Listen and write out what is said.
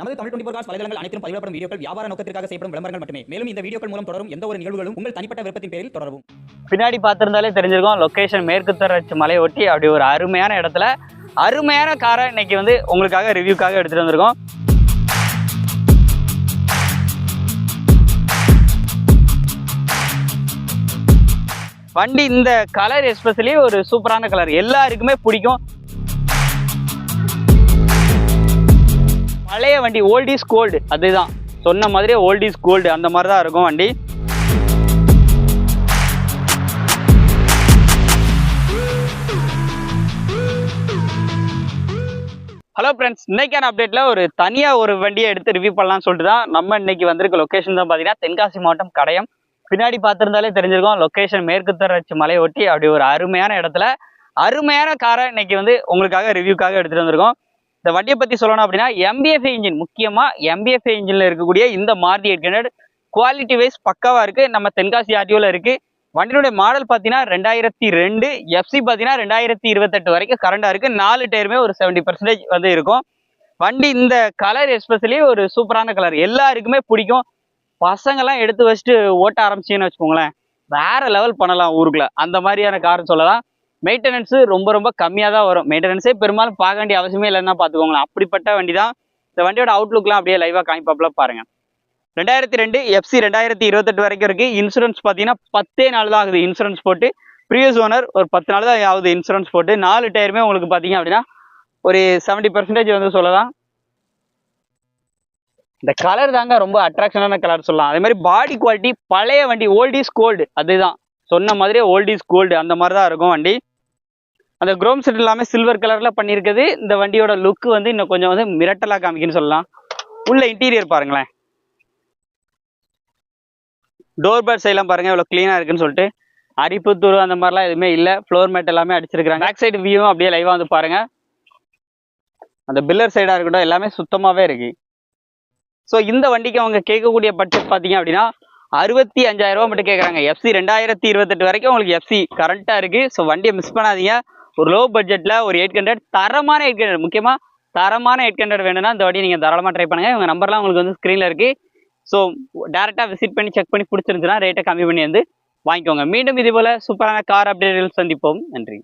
நமது Tamil twenty cos வலைதளங்கள் அனைத்தும் பதிவிடப்படும் வீடியோக்கள் வியாபார நோக்கத்திற்காக செய்யப்படும் விளம்பரங்கள் மட்டுமே. மேலும் இந்த வீடியோக்கள் மூலம் தொடரும் எந்த ஒரு நிகழ்வுகளும் உங்கள் தனிப்பட்ட விருப்பத்தின் பேரில் தொடரவும். பின்னாடி பார்த்துருந்தாலே தெரிஞ்சிருக்கும் லொக்கேஷன் மேற்கு தொடர்ச்சி மலையை ஒட்டி அப்படி ஒரு அருமையான இடத்துல. அருமையான காரை இன்னைக்கு வந்து உங்களுக்காக ரிவ்யூக்காக எடுத்துகிட்டு வந்திருக்கோம். வண்டி இந்த கலர் எஸ்பெஷலி ஒரு சூப்பரான கலர் எல்லாருக்குமே பிடிக்கும். வண்டி ஓல்ட் இஸ் கோல்டு அதுதான். சொன்ன மாதிரியே ஓல்ட் இஸ் கோல்டு அந்த மாதிரி தான் இருக்கும் வண்டி. ஹலோ ஃப்ரெண்ட்ஸ் இன்னைக்கான அப்டேட்ல ஒரு தனியா ஒரு வண்டியை எடுத்து ரிவ்யூ பண்ணலாம்னு சொல்லிட்டு தான் நம்ம இன்னைக்கு வந்திருக்க லொக்கேஷன் தான் பார்த்தீங்கன்னா தென்காசி மாவட்டம் கடையம். பின்னாடி பார்த்துருந்தாலே தெரிஞ்சிருக்கும் லொக்கேஷன் மேற்கு தொடர்ச்சி மலை ஒட்டி அப்படி ஒரு அருமையான இடத்துல அருமையான காரை இன்னைக்கு வந்து உங்களுக்காக ரிவ்யூக்காக எடுத்துட்டு வந்திருக்கோம். இந்த வண்டியை பத்தி சொல்லணும் அப்படின்னா எம்பிஎஃப் இன்ஜின் முக்கியமா எம்பிஎஃப் இன்ஜின்ல இருக்கக்கூடிய இந்த Maruti eight hundred. Quality wise பக்காவா இருக்கு. நம்ம தென்காசி ஆர்டிஓல இருக்கு. வண்டியினுடைய மாடல் பார்த்தீங்கன்னா ரெண்டாயிரத்தி ரெண்டு எஃப்சி பார்த்தீங்கன்னா ரெண்டாயிரத்தி இருபத்தெட்டு வரைக்கும் கரண்டாக இருக்குது நாலு டயருமே ஒரு செவன்ட்டி பர்சன்டேஜ் வந்து இருக்கும். வண்டி இந்த கலர் எஸ்பெஷலி ஒரு சூப்பரான கலர் எல்லாருக்குமே பிடிக்கும். பசங்கெல்லாம் எடுத்து வச்சுட்டு ஓட்ட ஆரம்பிச்சிங்கன்னு வச்சுக்கோங்களேன். வேற லெவல் பண்ணலாம் ஊருக்குள்ள. அந்த மாதிரியான கார் சொல்லலாம். மெயின்டெனன்ஸு ரொம்ப ரொம்ப கம்மியாக தான் வரும் மெயின்டெனன்ஸே பெரும்பாலும் பார்க்க வேண்டிய அவசியமே இல்லைன்னா பார்த்துக்கோங்களேன். அப்படிப்பட்ட வண்டி தான் இந்த வண்டியோட அவுட்லுக்லாம் அப்படியே லைவாக காமிப்பாப்பில் பாருங்கள் ரெண்டாயிரத்தி ரெண்டு எஃப்சி ரெண்டாயிரத்தி இருபத்தெட்டு வரைக்கும் இருக்குது இன்சூரன்ஸ் பார்த்தீங்கன்னா பத்தே நாள் தான் ஆகுது இன்சூரன்ஸ் போட்டு. ப்ரீவியஸ் ஓனர் ஒரு பத்து நாள் தான் ஆகுது இன்சூரன்ஸ் போட்டு. நாலு டயருமே உங்களுக்கு பார்த்தீங்க அப்படின்னா ஒரு செவன்ட்டி பர்சன்டேஜ் வந்து சொல்லலாம். இந்த கலர் தாங்க ரொம்ப அட்ராக்ஷனான கலர் சொல்லலாம். அதே மாதிரி பாடி குவாலிட்டி பழைய வண்டி ஓல்ட் இஸ் கோல்டு அதுதான். சொன்ன மாதிரியே ஓல்ட் இஸ் கோல்டு அந்த மாதிரி தான் இருக்கும் வண்டி. அந்த குரோம் செட் எல்லாமே சில்வர் கலர்ல பண்ணியிருக்குது. இந்த வண்டியோட லுக் வந்து இன்னும் கொஞ்சம் வந்து மிரட்டலா காமிக்குன்னு சொல்லலாம். உள்ள இன்டீரியர் பாருங்களேன். டோர் பேட் சைட்லாம் பாருங்க எவ்வளோ க்ளீனாக இருக்குன்னு சொல்லிட்டு. அரிப்பு துரு அந்த மாதிரிலாம் எதுவுமே இல்லை. ஃப்ளோர் மேட் எல்லாமே அடிச்சிருக்காங்க பேக் சைடு வியூவும் அப்படியே லைவாக வந்து பாருங்க. அந்த பில்லர் சைடாக இருக்கட்டும் எல்லாமே சுத்தமாகவே இருக்கு. ஸோ இந்த வண்டிக்கு அவங்க கேட்கக்கூடிய பட்ஜெட் பார்த்தீங்க அப்படின்னா அறுபத்தி அஞ்சாயிரம் ரூபா மட்டும் கேட்குறாங்க. எஃப்சி ரெண்டாயிரத்தி இருபத்தெட்டு வரைக்கும் உங்களுக்கு எஃப்சி கரண்ட்டாக இருக்குது ஸோ வண்டியை மிஸ் பண்ணாதீங்க. ஒரு லோ பட்ஜெட்டில் ஒரு எயிட் ஹண்ட்ரட் தரமான எயிட் ஹண்ட்ரட் முக்கியமாக தரமான எயிட் ஹண்ட்ரட் வேணும்னா இந்த வாட்டி நீங்கள் தாராளமாக ட்ரை பண்ணுங்கள் இவங்க நம்பர்லாம் உங்களுக்கு வந்து ஸ்க்ரீனில் இருக்குது ஸோ டேரெக்டாக விசிட் பண்ணி செக் பண்ணி பிடிச்சிருந்துச்சுன்னா ரேட்டை கம்மி பண்ணி வந்து வாங்கிக்கோங்க. மீண்டும் இதே போல் சூப்பரான கார் அப்டேட்டில் சந்திப்போம். நன்றி.